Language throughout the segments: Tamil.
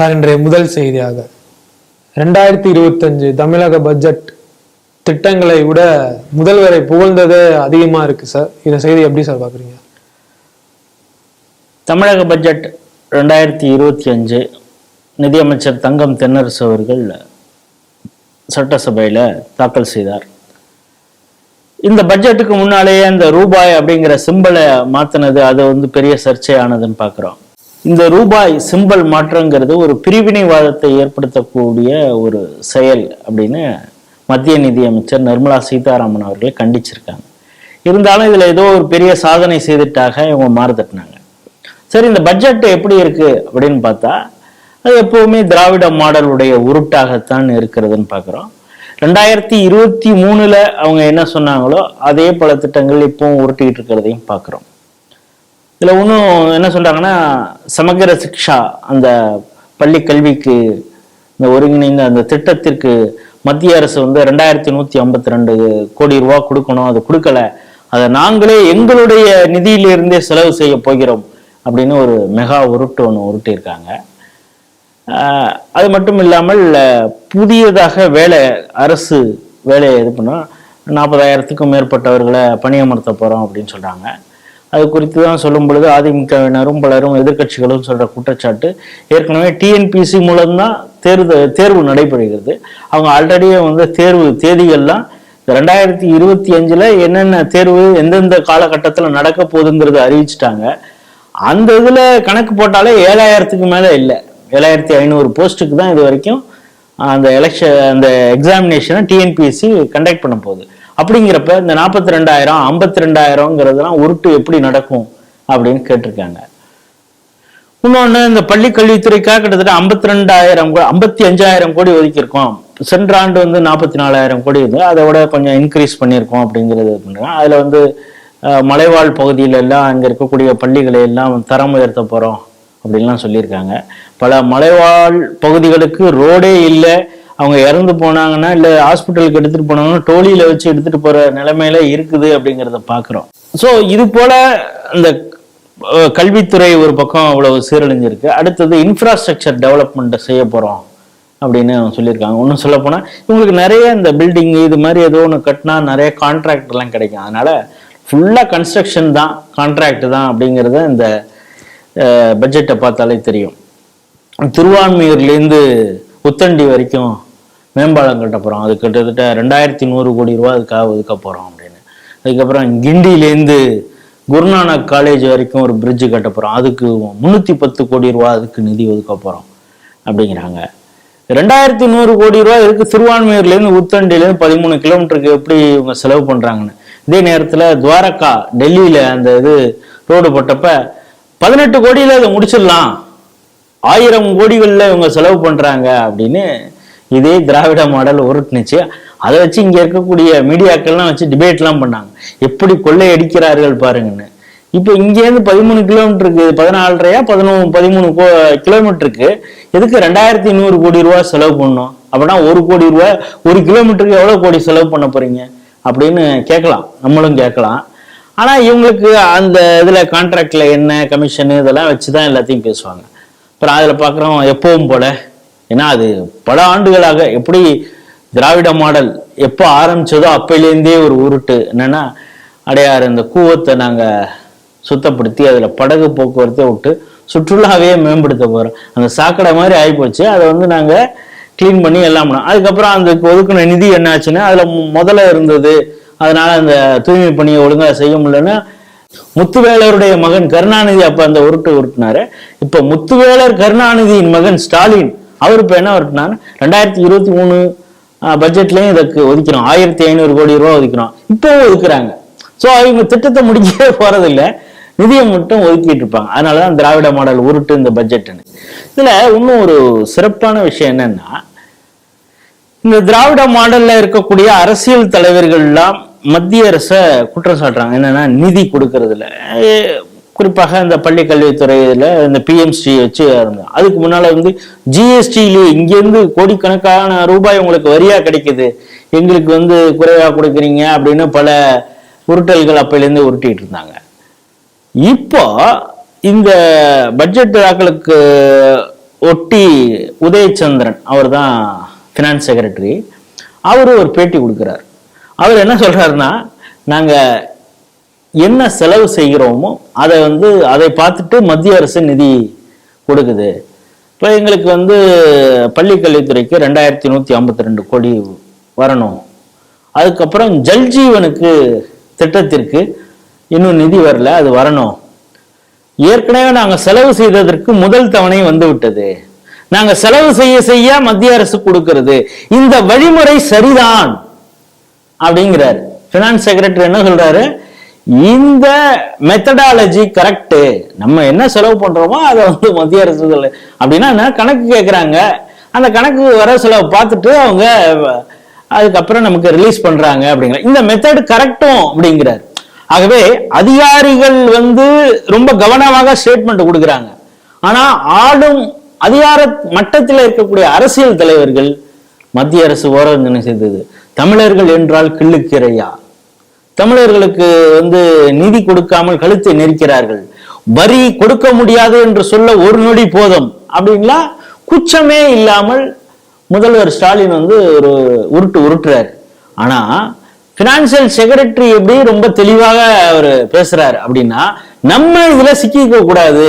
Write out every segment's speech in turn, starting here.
சார் இன்றைய முதல் செய்தியாக. ரெண்டாயிரத்தி இருபத்தஞ்சு தமிழக பட்ஜெட் திட்டங்களை விட முதல்வரை புகழ்ந்ததே அதிகமாக இருக்கு சார். இந்த செய்தி எப்படி சார் பார்க்குறீங்க? தமிழக பட்ஜெட் ரெண்டாயிரத்தி இருபத்தி அஞ்சு நிதியமைச்சர் தங்கம் தென்னரசு அவர்கள் சட்டசபையில் தாக்கல் செய்தார். இந்த பட்ஜெட்டுக்கு முன்னாலேயே அந்த ரூபாய் அப்படிங்கிற சிம்பிளை மாற்றினது அது வந்து பெரிய சர்ச்சையானதுன்னு பார்க்குறோம். இந்த ரூபாய் சிம்பல் மாற்றங்கிறது ஒரு பிரிவினைவாதத்தை ஏற்படுத்தக்கூடிய ஒரு செயல் அப்படின்னு மத்திய நிதியமைச்சர் நிர்மலா சீதாராமன் அவர்களை கண்டிச்சிருக்காங்க. இருந்தாலும் இதில் ஏதோ ஒரு பெரிய சாதனை செய்துட்டாக இவங்க மாறுதட்டினாங்க. சரி இந்த பட்ஜெட் எப்படி இருக்கு அப்படின்னு பார்த்தா அது எப்பவுமே திராவிட மாடலுடைய உருட்டாகத்தான் இருக்கிறதுன்னு பார்க்குறோம். ரெண்டாயிரத்தி இருபத்தி மூணுல அவங்க என்ன சொன்னாங்களோ அதே பல திட்டங்கள் இப்பவும் உருட்டிக்கிட்டு இருக்கிறதையும் பார்க்குறோம். இதில் இன்னும் என்ன சொல்கிறாங்கன்னா சமகர சிக்ஷா அந்த பள்ளி கல்விக்கு இந்த ஒருங்கிணைந்த அந்த திட்டத்திற்கு மத்திய அரசு வந்து ரெண்டாயிரத்தி நூற்றி ஐம்பத்தி ரெண்டு கோடி ரூபா கொடுக்கணும். அது கொடுக்கல. அதை நாங்களே எங்களுடைய நிதியிலிருந்தே செலவு செய்ய போகிறோம் அப்படின்னு ஒரு மெகா உருட்டு ஒன்று உருட்டியிருக்காங்க. அது மட்டும் இல்லாமல் புதியதாக வேலை அரசு வேலையை இது பண்ணால் நாற்பதாயிரத்துக்கும் மேற்பட்டவர்களை பணியமர்த்த போகிறோம் அப்படின்னு சொல்கிறாங்க அது குறித்து தான் சொல்லும் பொழுது அதிமுகவினரும் பலரும் எதிர்க்கட்சிகளும் சொல்கிற குற்றச்சாட்டு. ஏற்கனவே டிஎன்பிசி மூலம்தான் தேர்வு தேர்வு நடைபெறுகிறது. அவங்க ஆல்ரெடியே வந்து தேர்வு தேதிகள்லாம் ரெண்டாயிரத்தி இருபத்தி அஞ்சில் என்னென்ன தேர்வு எந்தெந்த காலகட்டத்தில் நடக்க போகுதுங்கிறத அறிவிச்சிட்டாங்க. அந்த இதில் கணக்கு போட்டாலே ஏழாயிரத்துக்கு மேலே இல்லை. ஏழாயிரத்தி ஐநூறு போஸ்ட்டுக்கு தான் இது வரைக்கும் அந்த எலெக்ஷன் அந்த எக்ஸாமினேஷனை டிஎன்பிஎஸ்சி கண்டக்ட் பண்ண போகுது. அப்படிங்கிறப்ப இந்த நாற்பத்தி ரெண்டாயிரம் ஐம்பத்தி ரெண்டாயிரம்ங்கிறதுலாம் உருட்டு எப்படி நடக்கும் அப்படின்னு கேட்டிருக்காங்க. இன்னொன்று இந்த பள்ளி கல்வித்துறைக்காக கிட்டத்தட்ட ஐம்பத்தி ரெண்டாயிரம் ஐம்பத்தி அஞ்சாயிரம் கோடி ஒதுக்கியிருக்கோம். சென்ற ஆண்டு வந்து நாற்பத்தி நாலாயிரம் கோடி இருந்து அதை விட கொஞ்சம் இன்க்ரீஸ் பண்ணியிருக்கோம் அப்படிங்கிறது பண்ணுறாங்க. அதில் வந்து மலைவாழ் பகுதியில எல்லாம் அங்கே இருக்கக்கூடிய பள்ளிகளை எல்லாம் தரம் உயர்த்த போகிறோம் அப்படின்லாம் சொல்லியிருக்காங்க. பல மலைவாழ் பகுதிகளுக்கு ரோடே இல்லை. அவங்க இறந்து போனாங்கன்னா இல்லை ஹாஸ்பிட்டலுக்கு எடுத்துகிட்டு போனாங்கன்னா டோலியில் வச்சு எடுத்துகிட்டு போகிற நிலைமையில இருக்குது அப்படிங்கிறத பார்க்குறோம் ஸோ இது போல இந்த கல்வித்துறை ஒரு பக்கம் அவ்வளவு சீரழிஞ்சிருக்கு. அடுத்தது இன்ஃப்ராஸ்ட்ரக்சர் டெவலப்மெண்ட்டை செய்ய போகிறோம் அப்படின்னு அவங்க சொல்லியிருக்காங்க. ஒன்றும் சொல்ல போனால் இவங்களுக்கு நிறைய இந்த பில்டிங் இது மாதிரி ஏதோ ஒன்று கட்டினா நிறைய கான்ட்ராக்டர்லாம் கிடைக்கும். அதனால ஃபுல்லாக கன்ஸ்ட்ரக்ஷன் தான் கான்ட்ராக்ட் தான் அப்படிங்கிறத இந்த பட்ஜெட்டை பார்த்தாலே தெரியும். திருவான்மையூர்லேருந்து உத்தண்டி வரைக்கும் மேம்பாலம் கட்ட போகிறோம் அது கிட்டத்தட்ட ரெண்டாயிரத்தி நூறு கோடி ரூபா அதுக்காக ஒதுக்க போகிறோம் அப்படின்னு. அதுக்கப்புறம் கிண்டிலேருந்து குருநானக் காலேஜ் வரைக்கும் ஒரு பிரிட்ஜு கட்ட போகிறோம் அதுக்கு முந்நூற்றி பத்து கோடி ரூபா அதுக்கு நிதி ஒதுக்க போகிறோம் அப்படிங்கிறாங்க. ரெண்டாயிரத்தி நூறு கோடி ரூபா இருக்கு திருவான்மையூர்லேருந்து உத்தண்டிலேருந்து பதிமூணு கிலோமீட்டருக்கு எப்படி இவங்க செலவு பண்ணுறாங்கன்னு இதே நேரத்தில் துவாரகா டெல்லியில் அந்த இது ரோடு போட்டப்ப பதினெட்டு கோடியில் அதை முடிச்சிடலாம். ஆயிரம் கோடிகளில் இவங்க செலவு பண்றாங்க அப்படின்னு இதே திராவிட மாடல் உருட்டுனுச்சு. அதை வச்சு இங்கே இருக்கக்கூடிய மீடியாக்கள்லாம் வச்சு டிபேட்லாம் பண்ணாங்க. எப்படி கொள்ளையடிக்கிறார்கள் பாருங்கன்னு. இப்போ இங்கேருந்து பதிமூணு கிலோமீட்டருக்கு பதினாலரையா பதினொன்று பதிமூணு கோ கிலோமீட்டருக்கு எதுக்கு ரெண்டாயிரத்தி நூறு கோடி ரூபா செலவு பண்ணணும்? அப்படின்னா ஒரு கோடி ரூபா ஒரு கிலோமீட்டருக்கு எவ்வளோ கோடி செலவு பண்ண போறீங்க? அப்படின்னு கேட்கலாம். நம்மளும் கேட்கலாம். ஆனால் இவங்களுக்கு அந்த இதில் கான்ட்ராக்டில் என்ன கமிஷனு இதெல்லாம் வச்சு தான் எல்லாத்தையும் பேசுவாங்க. அப்புறம் அதில் பார்க்குறோம் எப்பவும் போல ஏன்னா அது பல ஆண்டுகளாக எப்படி திராவிட மாடல் எப்போ ஆரம்பிச்சதோ அப்பையிலேருந்தே ஒரு உருட்டு. என்னன்னா அடையாறு இந்த கூவத்தை நாங்கள் சுத்தப்படுத்தி அதில் படகு போக்குவரத்தை விட்டு சுற்றுலாவே மேம்படுத்த போகிறோம் அந்த சாக்கடை மாதிரி ஆகிப்போச்சு அதை வந்து நாங்கள் க்ளீன் பண்ணி எல்லாம் பண்ணோம். அதுக்கப்புறம் அந்த ஒதுக்குன நிதி என்ன ஆச்சுன்னா அதில் முதல்ல இருந்தது. அதனால அந்த தூய்மை பணியை ஒழுங்காக செய்ய முடியலன்னா முத்துவேலருடைய மகன் கருணாநிதி அப்போ அந்த உருட்டு உருட்டினாரு. இப்போ முத்துவேலர் கருணாநிதியின் மகன் ஸ்டாலின் அவர் இப்போ என்ன உருட்டினாரு ரெண்டாயிரத்தி இருபத்தி மூணு பட்ஜெட்லேயும் இதற்கு ஒதுக்கிறோம். ஆயிரத்தி ஐநூறு கோடி ரூபா ஒதுக்கிறோம். இப்போவும் ஒதுக்குறாங்க. ஸோ அவங்க திட்டத்தை முடிக்கவே போறதில்லை. நிதியை மட்டும் ஒதுக்கிட்டு இருப்பாங்க. அதனாலதான் திராவிட மாடல் உருட்டு இந்த பட்ஜெட்னு இதில் இன்னும் ஒரு சிறப்பான விஷயம் என்னன்னா இந்த திராவிட மாடல்ல இருக்கக்கூடிய அரசியல் தலைவர்கள்லாம் மத்திய அரசை குற்றம் சாட்டுறாங்க. என்னன்னா நிதி கொடுக்கறதுல குறிப்பாக இந்த பள்ளி கல்வித்துறையில இந்த பிஎம்சி வச்சு இருந்தோம் அதுக்கு முன்னால வந்து ஜிஎஸ்டியிலே இங்கேருந்து கோடிக்கணக்கான ரூபாய் உங்களுக்கு வரியா கிடைக்குது. எங்களுக்கு வந்து குறைவா கொடுக்குறீங்க அப்படின்னு பல உருட்டல்கள் அப்பையிலேருந்து உருட்டிட்டு இருந்தாங்க. இப்போ இந்த பட்ஜெட் தாக்கலுக்கு ஒட்டி உதயச்சந்திரன் அவர் தான் ஃபினான்ஸ் செக்ரட்டரி அவர் ஒரு பேட்டி கொடுக்குறார். அவர் என்ன சொல்றாருன்னா நாங்கள் என்ன செலவு செய்கிறோமோ அதை வந்து அதை பார்த்துட்டு மத்திய அரசு நிதி கொடுக்குது. இப்போ எங்களுக்கு வந்து பள்ளிக்கல்வித்துறைக்கு ரெண்டாயிரத்தி நூற்றி ஐம்பத்தி ரெண்டு கோடி வரணும். அதுக்கப்புறம் ஜல்ஜீவனுக்கு திட்டத்திற்கு இன்னும் நிதி வரல அது வரணும். ஏற்கனவே நாங்கள் செலவு செய்ததற்கு முதல் தவணை வந்து விட்டது நாங்கள் செலவு செய்ய செய்ய மத்திய அரசு கொடுக்கிறது. இந்த வழிமுறை சரிதான் அப்படிங்கிறாரு. ஃபினான்ஸ் செக்ரட்டரி என்ன சொல்றாரு? இந்த மெத்தடாலஜி கரெக்டு நம்ம என்ன செலவு பண்றோமோ அதை வந்து மத்திய அரசு அப்படின்னா என்ன? கணக்கு கேட்குறாங்க அந்த கணக்கு வர செலவு பார்த்துட்டு அவங்க அதுக்கப்புறம் நமக்கு ரிலீஸ் பண்றாங்க அப்படிங்கிற இந்த மெத்தட் கரெக்டும் அப்படிங்கிறார். ஆகவே அதிகாரிகள் வந்து ரொம்ப கவனமாக ஸ்டேட்மெண்ட் கொடுக்குறாங்க. ஆனா ஆளும் அதிகார மட்டத்தில் இருக்கக்கூடிய அரசியல் தலைவர்கள் மத்திய அரசு ஓரங்கனை செய்தது? தமிழர்கள் என்றால் கிள்ளுக்கிறையா தமிழர்களுக்கு வந்து நிதி கொடுக்காமல் கழுத்தை நெரிக்கிறார்கள். வரி கொடுக்க முடியாது என்று சொல்ல ஒரு நொடி போதும் அப்படிங்களா குச்சமே இல்லாமல் முதல்வர் ஸ்டாலின் வந்து ஒரு உருட்டு உருட்டுறாரு. ஆனா பினான்சியல் செக்ரட்டரி எப்படி ரொம்ப தெளிவாக அவர் பேசுறாரு அப்படின்னா நம்ம இதுல சிக்கிக்க கூடாது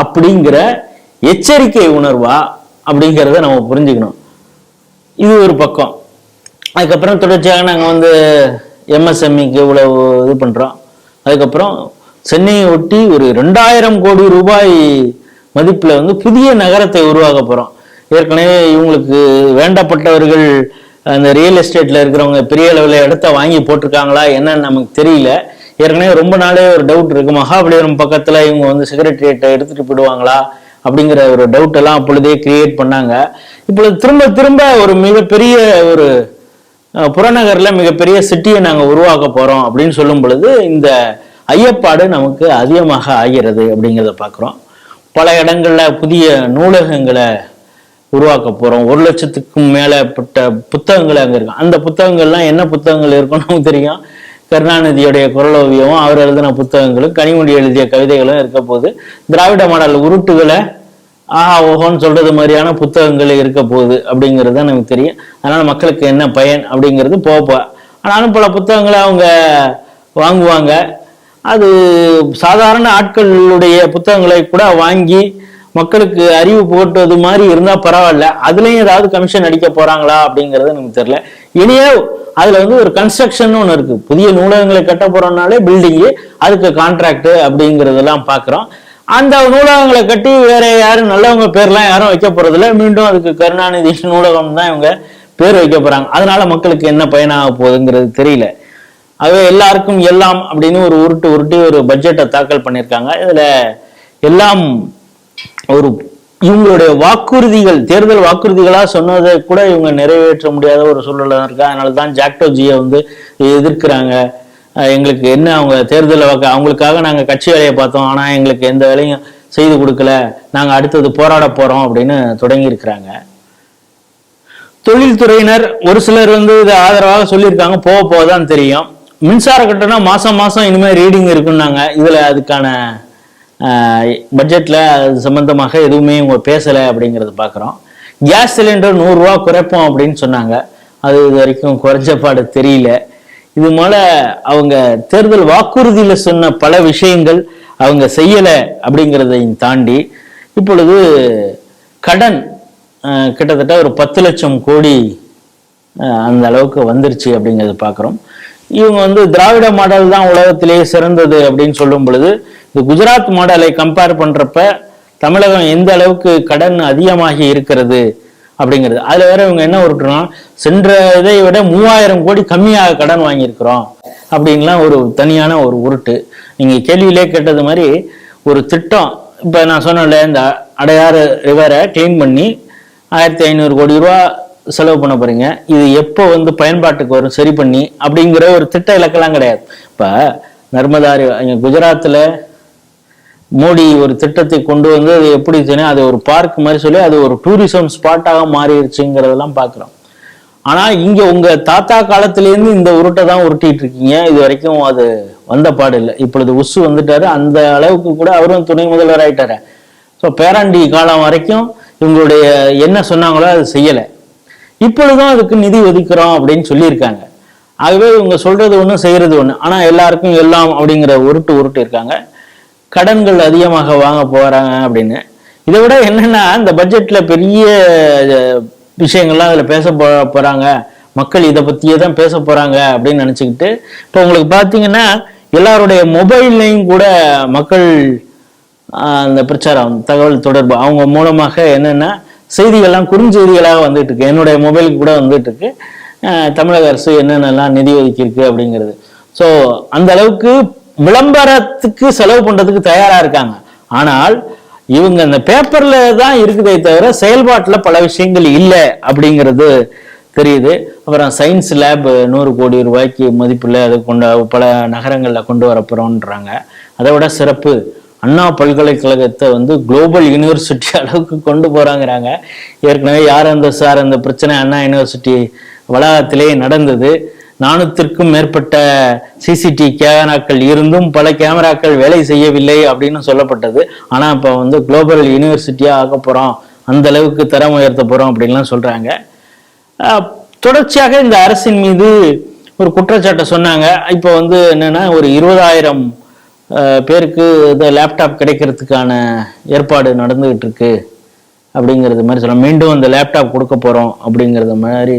அப்படிங்கிற எச்சரிக்கை உணர்வா அப்படிங்கிறத நம்ம புரிஞ்சுக்கணும். இது ஒரு பக்கம். அதுக்கப்புறம் தொடர்ச்சியாக நாங்கள் வந்து எம்எஸ்எம்இக்கு இவ்வளவு இது பண்ணுறோம் அதுக்கப்புறம் சென்னையை ஒட்டி ஒரு ரெண்டாயிரம் கோடி ரூபாய் மதிப்பில் வந்து புதிய நகரத்தை உருவாக்க போகிறோம் ஏற்கனவே இவங்களுக்கு வேண்டப்பட்டவர்கள் அந்த ரியல் எஸ்டேட்டில் இருக்கிறவங்க பெரிய அளவில் இடத்த வாங்கி போட்டிருக்காங்களா என்னன்னு நமக்கு தெரியல. ஏற்கனவே ரொம்ப நாளே ஒரு டவுட் இருக்குது மகாபலிபுரம் பக்கத்தில் இவங்க வந்து செக்ரட்டரியேட்டை எடுத்துகிட்டு போயிடுவாங்களா அப்படிங்கிற ஒரு டவுட் எல்லாம் அப்பொழுதே கிரியேட் பண்ணாங்க. இப்பொழுது திரும்ப திரும்ப ஒரு மிகப்பெரிய ஒரு புறநகரில் மிகப்பெரிய சிட்டியை நாங்கள் உருவாக்க போகிறோம் அப்படின்னு சொல்லும் பொழுது இந்த ஐயப்பாடு நமக்கு அதிகமாக ஆகிறது அப்படிங்கிறத பார்க்குறோம். பல இடங்களில் புதிய நூலகங்களை உருவாக்க போகிறோம் ஒரு லட்சத்துக்கும் மேலப்பட்ட புத்தகங்கள் அங்கே இருக்கும் அந்த புத்தகங்கள்லாம் என்ன புத்தகங்கள் இருக்கும்னு நமக்கு தெரியும். கருணாநிதியுடைய குரலோவியமும் அவர் எழுதின புத்தகங்களும் கனிமொழி எழுதிய கவிதைகளும் இருக்க போது திராவிட மாடல் உருட்டுகளை ஆஹா ஓஹோன்னு சொல்றது மாதிரியான புத்தகங்கள் இருக்க போகுது அப்படிங்கிறது தான் நமக்கு தெரியும். அதனால மக்களுக்கு என்ன பயன் அப்படிங்கிறது போப்போ ஆனாலும் பல புத்தகங்களை அவங்க வாங்குவாங்க. அது சாதாரண ஆட்களுடைய புத்தகங்களை கூட வாங்கி மக்களுக்கு அறிவு போட்டது மாதிரி இருந்தால் பரவாயில்ல. அதுலேயும் ஏதாவது கமிஷன் அடிக்க போகிறாங்களா அப்படிங்கிறது நமக்கு தெரியல. இனியே அதில் வந்து ஒரு கன்ஸ்ட்ரக்ஷன் ஒன்று இருக்குது புதிய நூலகங்களை கட்ட போகிறோம்னாலே பில்டிங்கு அதுக்கு கான்ட்ராக்டு அப்படிங்கிறதெல்லாம் பார்க்குறோம் அந்த நூலகங்களை கட்டி வேற யாரும் நல்லவங்க பேர்லாம் யாரும் வைக்க போறதில்ல. மீண்டும் அதுக்கு கருணாநிதி நூலகம் தான் இவங்க பேர் வைக்க போறாங்க. அதனால மக்களுக்கு என்ன பயனாக போகுதுங்கிறது தெரியல. ஆகவே எல்லாருக்கும் எல்லாம் அப்படின்னு ஒரு உருட்டு உருட்டி ஒரு பட்ஜெட்டை தாக்கல் பண்ணியிருக்காங்க. இதுல எல்லாம் ஒரு இவங்களுடைய வாக்குறுதிகள் தேர்தல் வாக்குறுதிகளாக சொன்னதை கூட இவங்க நிறைவேற்ற முடியாத ஒரு சூழ்நிலை தான் இருக்கா அதனால தான் ஜாக்டோஜியை வந்து எதிர்க்கிறாங்க. எங்களுக்கு என்ன அவங்க தேர்தலில் அவங்களுக்காக நாங்கள் கட்சி வேலையை பார்த்தோம். ஆனால் எங்களுக்கு எந்த வேலையும் செய்து கொடுக்கல. நாங்கள் அடுத்தது போராட போகிறோம் அப்படின்னு தொடங்கியிருக்கிறாங்க. தொழில்துறையினர் ஒரு சிலர் வந்து இதை ஆதரவாக சொல்லியிருக்காங்க. போக போக தான் தெரியும். மின்சார கட்டணம் மாதம் மாதம் இனிமேல் ரீடிங் இருக்குன்னாங்க. இதில் அதுக்கான பட்ஜெட்டில் அது சம்மந்தமாக எதுவுமே இவங்க பேசலை அப்படிங்கிறத பார்க்குறோம் கேஸ் சிலிண்டர் நூறுரூவா குறைப்போம் அப்படின்னு சொன்னாங்க. அது இது வரைக்கும் குறைஞ்ச பாடு தெரியல. இது மேல அவங்க தேர்தல் வாக்குறுதியில சொன்ன பல விஷயங்கள் அவங்க செய்யல அப்படிங்கிறதையும் தாண்டி இப்பொழுது கடன் கிட்டத்தட்ட ஒரு பத்து லட்சம் கோடி அந்த அளவுக்கு வந்துருச்சு அப்படிங்கிறத பார்க்குறோம் இவங்க வந்து திராவிட மாடல் தான் உலகத்திலேயே சிறந்தது அப்படின்னு சொல்லும் பொழுது இந்த குஜராத் மாடலை கம்பேர் பண்றப்ப தமிழகம் எந்த அளவுக்கு கடன் அதிகமாகி இருக்கிறது அப்படிங்கிறது. அதுல வேற இவங்க என்ன உருட்டுறோம் சென்ற இதை விட மூவாயிரம் கோடி கம்மியாக கடன் வாங்கியிருக்கிறோம் அப்படின்லாம் ஒரு தனியான ஒரு உருட்டு. நீங்க கேள்வியிலே கேட்டது மாதிரி ஒரு திட்டம் இப்ப நான் சொன்னேன்ல இந்த அடையாறு ரிவரை கிளீன் பண்ணி ஆயிரத்தி ஐநூறு கோடி ரூபா செலவு பண்ண போறீங்க. இது எப்போ வந்து பயன்பாட்டுக்கு வரும் சரி பண்ணி அப்படிங்கிற ஒரு திட்ட இலக்கெல்லாம் கிடையாது. இப்ப நர்மதா குஜராத்தில் குஜராத்ல மோடி ஒரு திட்டத்தை கொண்டு வந்து அது எப்படி சொன்னா அது ஒரு பார்க் மாதிரி சொல்லி அது ஒரு டூரிசம் ஸ்பாட்டாக மாறிடுச்சுங்கிறதெல்லாம் பார்க்குறோம். ஆனால் இங்கே உங்கள் தாத்தா காலத்துலேருந்து இந்த உருட்டை தான் உருட்டிட்டு இருக்கீங்க. இது வரைக்கும் அது வந்த பாடு இல்லை. இப்பொழுது உசு வந்துட்டாரு. அந்த அளவுக்கு கூட அவரும் துணை முதல்வர் ஆயிட்டாரு. ஸோ பேராண்டி காலம் வரைக்கும் இவங்களுடைய என்ன சொன்னாங்களோ அது செய்யலை. இப்பொழுதும் அதுக்கு நிதி ஒதுக்குறோம் அப்படின்னு சொல்லியிருக்காங்க. ஆகவே இவங்க சொல்றது ஒன்று செய்யறது ஒன்று ஆனால் எல்லாருக்கும் எல்லாம் அப்படிங்கிற உருட்டு உருட்டு இருக்காங்க கடன்கள் அதிகமாக வாங்க போகிறாங்க அப்படின்னு. இதை விட என்னென்னா இந்த பட்ஜெட்ல பெரிய விஷயங்கள்லாம் அதில் பேச போ போறாங்க. மக்கள் இதை பற்றியே தான் பேச போறாங்க அப்படின்னு நினச்சிக்கிட்டு இப்போ உங்களுக்கு பார்த்தீங்கன்னா எல்லாருடைய மொபைல்லையும் கூட மக்கள் அந்த பிரச்சாரம் தகவல் தொடர்பு அவங்க மூலமாக என்னென்னா செய்திகள்லாம் குறுஞ்செய்திகளாக வந்துட்டு இருக்கு. என்னுடைய மொபைலுக்கு கூட வந்துட்டு இருக்கு. தமிழக அரசு என்னென்னலாம் நிதி ஒதுக்கியிருக்கு அப்படிங்கிறது. ஸோ அந்த அளவுக்கு விளம்பரத்துக்கு செலவு பண்றதுக்கு தயாரா இருக்காங்க. ஆனால் இவங்க இந்த பேப்பர்ல தான் இருக்குதே தவிர செயல்பாட்டில் பல விஷயங்கள் இல்லை அப்படிங்கிறது தெரியுது. அப்புறம் சயின்ஸ் லேப் நூறு கோடி ரூபாய்க்கு மதிப்பில் அது கொண்டு பல நகரங்களில் கொண்டு வரப்போகிறோன்றாங்க அதை விட சிறப்பு. அண்ணா பல்கலைக்கழகத்தை வந்து குளோபல் யூனிவர்சிட்டி அளவுக்கு கொண்டு போகிறாங்கிறாங்க ஏற்கனவே யார் அந்த சார் அந்த பிரச்சனை அண்ணா யூனிவர்சிட்டி வளாகத்திலே நடந்தது. நானூத்திற்கும் மேற்பட்ட சிசிடி கேமராக்கள் இருந்தும் பல கேமராக்கள் வேலை செய்யவில்லை அப்படின்னு சொல்லப்பட்டது. ஆனால் இப்போ வந்து குளோபல் யூனிவர்சிட்டியாக ஆக்க போகிறோம் அந்த அளவுக்கு தரம் உயர்த்த போகிறோம் அப்படின்லாம் சொல்கிறாங்க தொடர்ச்சியாக இந்த அரசின் மீது ஒரு குற்றச்சாட்டை சொன்னாங்க. இப்போ வந்து என்னென்னா ஒரு இருபதாயிரம் பேருக்கு இந்த லேப்டாப் கிடைக்கிறதுக்கான ஏற்பாடு நடந்துகிட்டு இருக்கு. அப்படிங்கிறது மாதிரி சொல்ல மீண்டும் அந்த லேப்டாப் கொடுக்க போகிறோம் அப்படிங்கிறத மாதிரி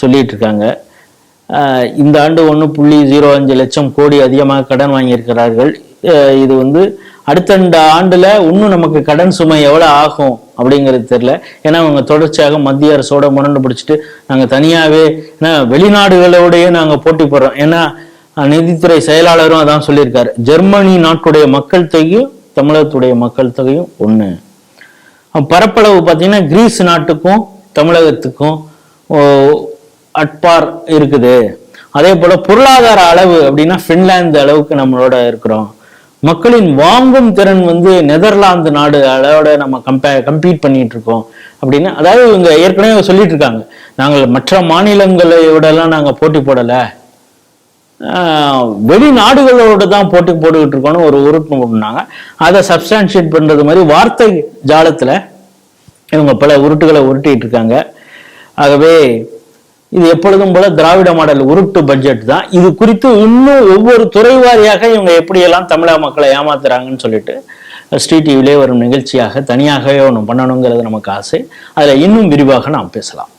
சொல்லிட்டு இருக்காங்க. இந்த ஆண்டு ஒன்று புள்ளி ஜீரோ அஞ்சு லட்சம் கோடி அதிகமாக கடன் வாங்கியிருக்கிறார்கள். இது வந்து அடுத்த ஆண்டுல இன்னும் நமக்கு கடன் சுமை எவ்வளோ ஆகும் அப்படிங்கிறது தெரில ஏன்னா அவங்க தொடர்ச்சியாக மத்திய அரசோட முரண்டு பிடிச்சிட்டு நாங்கள் தனியாகவே ஏன்னா வெளிநாடுகளோடையே நாங்கள் போட்டி போடுறோம். ஏன்னா நிதித்துறை செயலாளரும் அதான் சொல்லியிருக்காரு. ஜெர்மனி நாட்டுடைய மக்கள் தொகையும் தமிழகத்துடைய மக்கள் தொகையும் ஒன்று பரப்பளவு பார்த்தீங்கன்னா கிரீஸ் நாட்டுக்கும் தமிழகத்துக்கும் அட்பார் இருக்குது. அதே போல பொருளாதார அளவு அப்படின்னா ஃபின்லாந்து அளவுக்கு நம்மளோட இருக்கிறோம். மக்களின் வாங்கும் திறன் வந்து நெதர்லாந்து நாடு அளவோட நம்ம கம்பே கம்பீட் பண்ணிட்டு இருக்கோம் அப்படின்னு அதாவது இவங்க ஏற்கனவே சொல்லிட்டு இருக்காங்க நாங்கள் மற்ற மாநிலங்களையோடலாம் நாங்கள் போட்டி போடலை. ஆஹ் வெளிநாடுகளோட தான் போட்டி போட்டுக்கிட்டு இருக்கோம்னு ஒரு உறுப்பு பண்ணாங்க அதை சப்ஸ்டான்ஷியேட் பண்ணுறது மாதிரி வார்த்தை ஜாலத்தில் இவங்க பல உருட்டுகளை உருட்டிகிட்டு இருக்காங்க ஆகவே இது எப்பொழுதும் போல திராவிட மாடல் உருட்டு பட்ஜெட் தான். இது குறித்து இன்னும் ஒவ்வொரு துறை வாரியாக இவங்க எப்படியெல்லாம் தமிழக மக்களை ஏமாத்துறாங்கன்னு சொல்லிட்டு ஸ்ரீ டிவிலே வரும் நிகழ்ச்சியாக தனியாகவே ஒன்று பண்ணணுங்கிறது நமக்கு ஆசை. அதில் இன்னும் விரிவாக நாம் பேசலாம்.